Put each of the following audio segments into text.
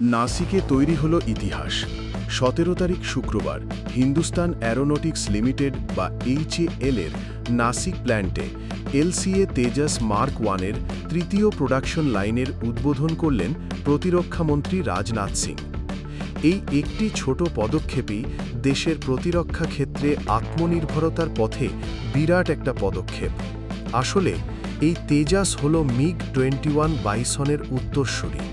নাসিকে তৈরি হলো ইতিহাস। সতেরো তারিখ শুক্রবার হিন্দুস্তান অ্যারোনটিক্স লিমিটেড বা এইচএএল এর নাসিক প্ল্যান্টে এলসিএ তেজাস মার্ক ওয়ানের তৃতীয় প্রোডাকশন লাইনের উদ্বোধন করলেন প্রতিরক্ষামন্ত্রী রাজনাথ সিং। এই একটি ছোট পদক্ষেপই দেশের প্রতিরক্ষা ক্ষেত্রে আত্মনির্ভরতার পথে বিরাট একটা পদক্ষেপ। আসলে এই তেজাস হল মিগ টোয়েন্টি ওয়ান বাইসনের উত্তরসূরি।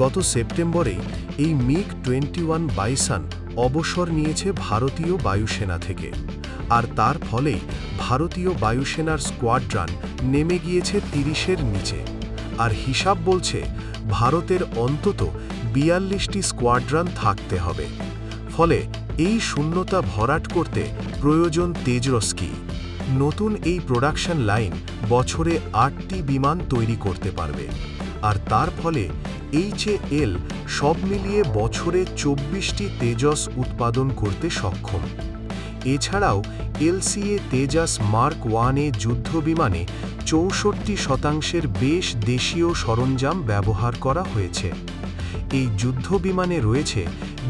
গত সেপ্টেম্বরেই এই মিগ টোয়েন্টি ওয়ান বাইসান অবসর নিয়েছে ভারতীয় বায়ুসেনা থেকে। আর তার ফলেই ভারতীয় বায়ুসেনার স্কোয়াড্রান নেমে গিয়েছে তিরিশের নিচে। আর হিসাব বলছে, ভারতের অন্তত বিয়াল্লিশটি স্কোয়াড্রান থাকতে হবে। ফলে এই শূন্যতা ভরাট করতে প্রয়োজন তেজরস্কি। নতুন এই প্রোডাকশন লাইন বছরে আটটি বিমান তৈরি করতে পারবে। আর তার ফলে এইচএএল সব মিলিয়ে বছরে চব্বিশটি তেজস উৎপাদন করতে সক্ষম। এছাড়াও এলসিএ তেজাস মার্ক ওয়ানে যুদ্ধবিমানে চৌষট্টি শতাংশের বেশ দেশীয় সরঞ্জাম ব্যবহার করা হয়েছে। এই যুদ্ধবিমানে রয়েছে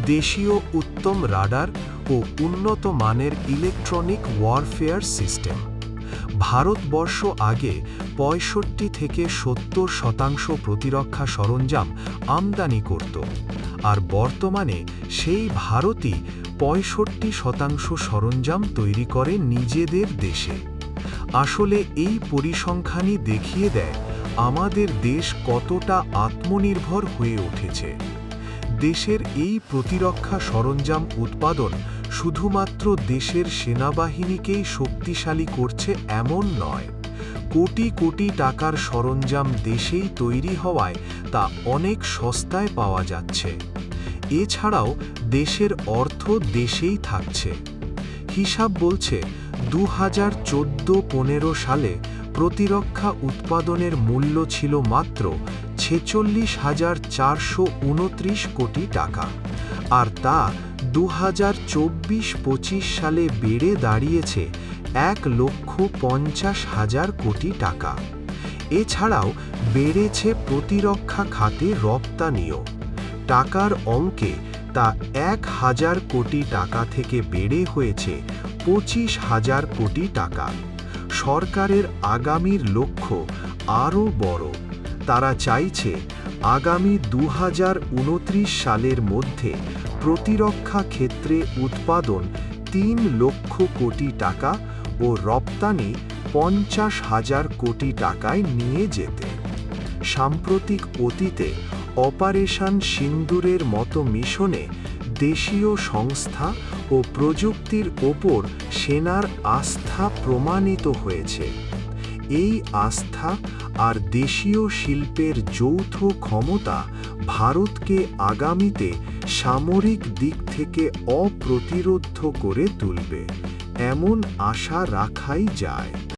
দেশীয় উত্তম রাডার ও উন্নত মানের ইলেকট্রনিক ওয়ারফেয়ার সিস্টেম। ভারতবর্ষ আগে পঁয়ষট্টি থেকে সত্তর শতাংশ প্রতিরক্ষা সরঞ্জাম আমদানি করত, আর বর্তমানে সেই ভারতই পঁয়ষট্টি শতাংশ সরঞ্জাম তৈরি করে নিজেদের দেশে। আসলে এই পরিসংখ্যানই দেখিয়ে দেয় আমাদের দেশ কতটা আত্মনির্ভর হয়ে উঠেছে। দেশের এই প্রতিরক্ষা সরঞ্জাম উৎপাদন শুধুমাত্র দেশের সেনাবাহিনীকেই শক্তিশালী করছে এমন নয়। কোটি কোটি টাকার সরঞ্জাম দেশেই তৈরি হওয়ায় তা অনেক সস্তায় পাওয়া যাচ্ছে। এছাড়াও দেশের অর্থ দেশেই থাকছে। হিসাব বলছে দু হাজার চোদ্দ পনেরো সালে প্রতিরক্ষা উৎপাদনের মূল্য ছিল মাত্র ছেচল্লিশ হাজার চারশো কোটি টাকা। আর তা দু হাজার চব্বিশ পঁচিশ সালে বেড়ে দাঁড়িয়েছে এক লক্ষ পঞ্চাশ হাজার কোটি টাকা। এছাড়াও বেড়েছে প্রতিরক্ষা খাতে রপ্তানিও। টাকার অঙ্কে তা এক হাজার কোটি টাকা থেকে বেড়ে হয়েছে পঁচিশ হাজার কোটি টাকা। সরকারের আগামীর লক্ষ্য আরও বড়। তারা চাইছে আগামী দু হাজার উনত্রিশ সালের মধ্যে প্রতিরক্ষা ক্ষেত্রে উৎপাদন তিন লক্ষ কোটি টাকা ও রপ্তানি পঞ্চাশ হাজার কোটি টাকায় নিয়ে যেতে। সাম্প্রতিক অতীতে অপারেশন সিন্দুরের মতো মিশনে দেশীয় সংস্থা ও প্রযুক্তির ওপর সেনার আস্থা প্রমাণিত হয়েছে। এই আস্থা আর দেশীয় শিল্পের যৌথ ক্ষমতা ভারতকে আগামীতে সামরিক দিক থেকে অপ্রতিরোধ করে তুলবে এমন আশা রাখাই যায়।